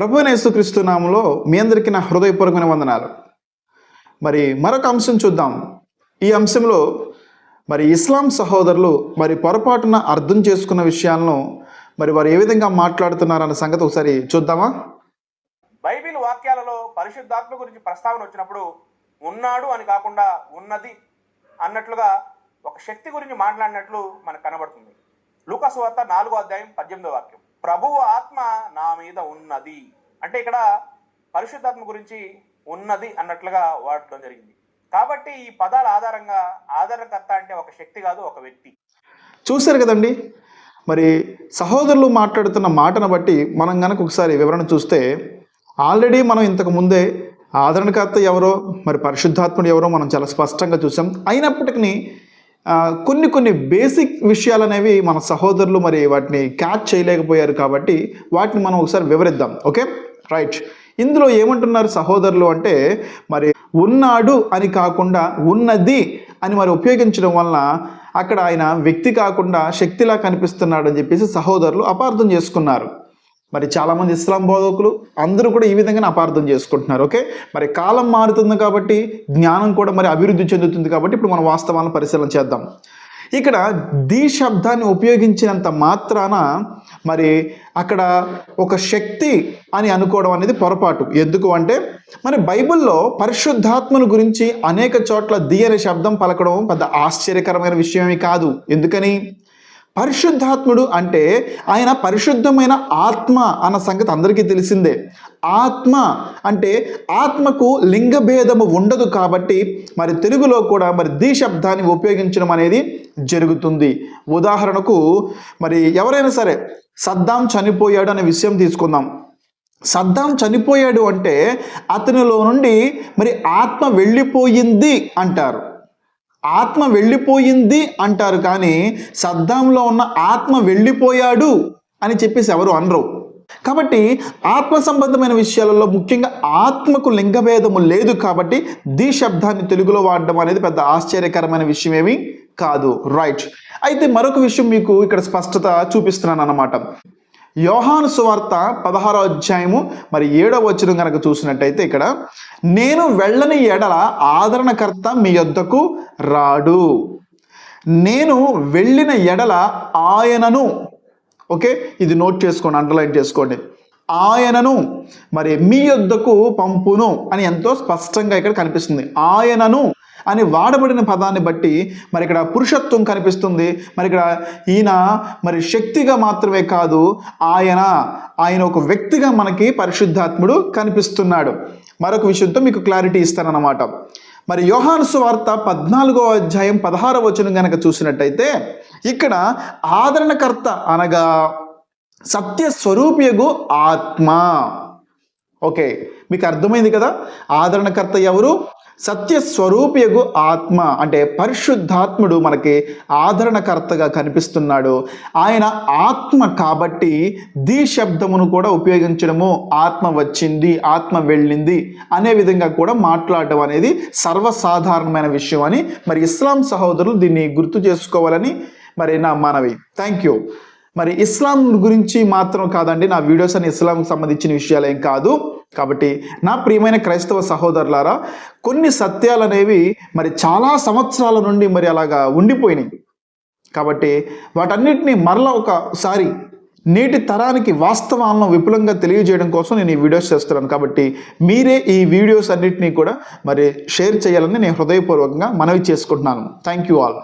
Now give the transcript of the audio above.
ప్రభు యేసుక్రీస్తు నామంలో మీ అందరికీ నా హృదయపూర్వకమైన వందనాలు. మరి మరొక అంశం చూద్దాం. ఈ అంశంలో మరి ఇస్లాం సహోదరులు మరి పొరపాటున అర్థం చేసుకున్న విషయాలను మరి వారు ఏ విధంగా మాట్లాడుతున్నారన్న సంగతి ఒకసారి చూద్దామా? బైబిల్ వాక్యాలలో పరిశుద్ధాత్మ గురించి ప్రస్తావన వచ్చినప్పుడు ఉన్నాడు అని కాకుండా ఉన్నది అన్నట్లుగా ఒక శక్తి గురించి మాట్లాడినట్లు మనకు కనబడుతుంది. లూకాసు వార్త నాలుగో అధ్యాయం పద్దెనిమిదో వాక్యం. ప్రభువు ఆత్మ నా మీద ఉన్నది. అంటే ఇక్కడ పరిశుద్ధాత్మ గురించి ఉన్నది అన్నట్లుగా వాడటం జరిగింది. కాబట్టి ఈ పదాల ఆధారంగా ఆధారకర్త అంటే ఒక శక్తి కాదు ఒక వ్యక్తి. చూశారు కదండి? మరి సహోదరులు మాట్లాడుతున్న మాటను బట్టి మనం గనక ఒకసారి వివరణ చూస్తే ఆల్రెడీ మనం ఇంతకు ముందే ఆదరణకర్త ఎవరో మరి పరిశుద్ధాత్ముడు ఎవరో మనం చాలా స్పష్టంగా చూసాం అయినప్పటికీ కొన్ని కొన్ని బేసిక్ విషయాలు అనేవి మన సహోదరులు మరి వాటిని క్యాచ్ చేయలేకపోయారు కాబట్టి వాటిని మనం ఒకసారి వివరిద్దాం ఓకే రైట్ ఇందులో ఏమంటున్నారు సహోదరులు అంటే మరి ఉన్నాడు అని కాకుండా ఉన్నది అని మరి ఉపయోగించడం వలన అక్కడ ఆయన వ్యక్తి కాకుండా శక్తిలా కనిపిస్తున్నాడు అని చెప్పేసి సహోదరులు అపార్థం చేసుకున్నారు. మరి చాలామంది ఇస్లాం బోధకులు అందరూ కూడా ఈ విధంగానే అపార్థం చేసుకుంటున్నారు ఓకే? మరి కాలం మారుతుంది కాబట్టి జ్ఞానం కూడా మరి అభివృద్ధి చెందుతుంది కాబట్టి ఇప్పుడు మనం వాస్తవాలను పరిశీలన చేద్దాం. ఇక్కడ ది శబ్దాన్ని ఉపయోగించినంత మాత్రాన మరి అక్కడ ఒక శక్తి అని అనుకోవడం అనేది పొరపాటు. ఎందుకు అంటే మరి బైబిల్లో పరిశుద్ధాత్మను గురించి అనేక చోట్ల ది అనే శబ్దం పలకడం పెద్ద ఆశ్చర్యకరమైన విషయమే కాదు. ఎందుకని? పరిశుద్ధాత్ముడు అంటే ఆయన పరిశుద్ధమైన ఆత్మ అన్న సంగతి అందరికీ తెలిసిందే. ఆత్మ అంటే ఆత్మకు లింగ భేదము ఉండదు కాబట్టి మరి తెలుగులో కూడా మరి ది శబ్దాన్ని ఉపయోగించడం అనేది జరుగుతుంది. ఉదాహరణకు మరి ఎవరైనా సరే సద్దాం చనిపోయాడు అనే విషయం తీసుకుందాం. సద్దాం చనిపోయాడు అంటే అతనిలో నుండి మరి ఆత్మ వెళ్ళిపోయింది అంటారు. ఆత్మ వెళ్ళిపోయింది అంటారు కానీ సద్దాంలో ఉన్న ఆత్మ వెళ్ళిపోయాడు అని చెప్పేసి ఎవరు అనరు. కాబట్టి ఆత్మ సంబంధమైన విషయాలలో ముఖ్యంగా ఆత్మకు లింగభేదము లేదు కాబట్టి ది శబ్దాన్ని తెలుగులో వాడడం అనేది పెద్ద ఆశ్చర్యకరమైన విషయం ఏమీ కాదు. రైట్. అయితే మరొక విషయం మీకు ఇక్కడ స్పష్టత చూపిస్తున్నాను అన్నమాట యోహాను సువార్త పదహారో అధ్యాయము మరి ఏడవ వచనం కనుక చూసినట్టయితే ఇక్కడ నేను వెళ్ళని ఎడల ఆదరణకర్త మీ యొద్దకు రాడు. నేను వెళ్ళిన ఎడల ఆయనను. ఓకే? ఇది నోట్ చేసుకోండి అండర్లైన్ చేసుకోండి. ఆయనను మరి మీ యొద్దకు పంపును అని ఎంతో స్పష్టంగా ఇక్కడ కనిపిస్తుంది. ఆయనను అని వాడబడిన పదాన్ని బట్టి మరి ఇక్కడ పురుషత్వం కనిపిస్తుంది. మరి ఇక్కడ ఈయన మరి శక్తిగా మాత్రమే కాదు ఆయన ఆయన ఒక వ్యక్తిగా మనకి పరిశుద్ధాత్ముడు కనిపిస్తున్నాడు. మరొక విషయంతో మీకు క్లారిటీ ఇస్తానన్నమాట. మరి యోహాను సువార్త పద్నాలుగో అధ్యాయం పదహారవ వచనం గనక చూసినట్టయితే ఇక్కడ ఆదరణకర్త అనగా సత్య స్వరూపియగు ఆత్మ. ఓకే మీకు అర్థమైంది కదా? ఆదరణకర్త ఎవరు? సత్యస్వరూపియగు ఆత్మ అంటే పరిశుద్ధాత్ముడు మనకి ఆదరణకర్తగా కనిపిస్తున్నాడు. ఆయన ఆత్మ కాబట్టి ది శబ్దమును కూడా ఉపయోగించడము. ఆత్మ వచ్చింది ఆత్మ వెళ్ళింది అనే విధంగా కూడా మాట్లాడటం అనేది సర్వసాధారణమైన విషయం అని మరి ఇస్లాం సహోదరులు దీన్ని గుర్తు చేసుకోవాలని మరి నా మనవి. థ్యాంక్ యూ మరి ఇస్లాం గురించి మాత్రం కాదండి నా వీడియోస్ అని ఇస్లాంకి సంబంధించిన విషయాలు ఏం కాదు. కాబట్టి నా ప్రియమైన క్రైస్తవ సహోదరులారా కొన్ని సత్యాలు అనేవి మరి చాలా సంవత్సరాల నుండి మరి అలాగా ఉండిపోయినాయి. కాబట్టి వాటన్నిటిని మరలా ఒకసారి నేటి తరానికి వాస్తవాలను విపులంగా తెలియజేయడం కోసం నేను ఈ వీడియోస్ చేస్తున్నాను. కాబట్టి మీరే ఈ వీడియోస్ అన్నిటినీ కూడా మరి షేర్ చేయాలని నేను హృదయపూర్వకంగా మనవి చేసుకుంటున్నాను. Thank you all.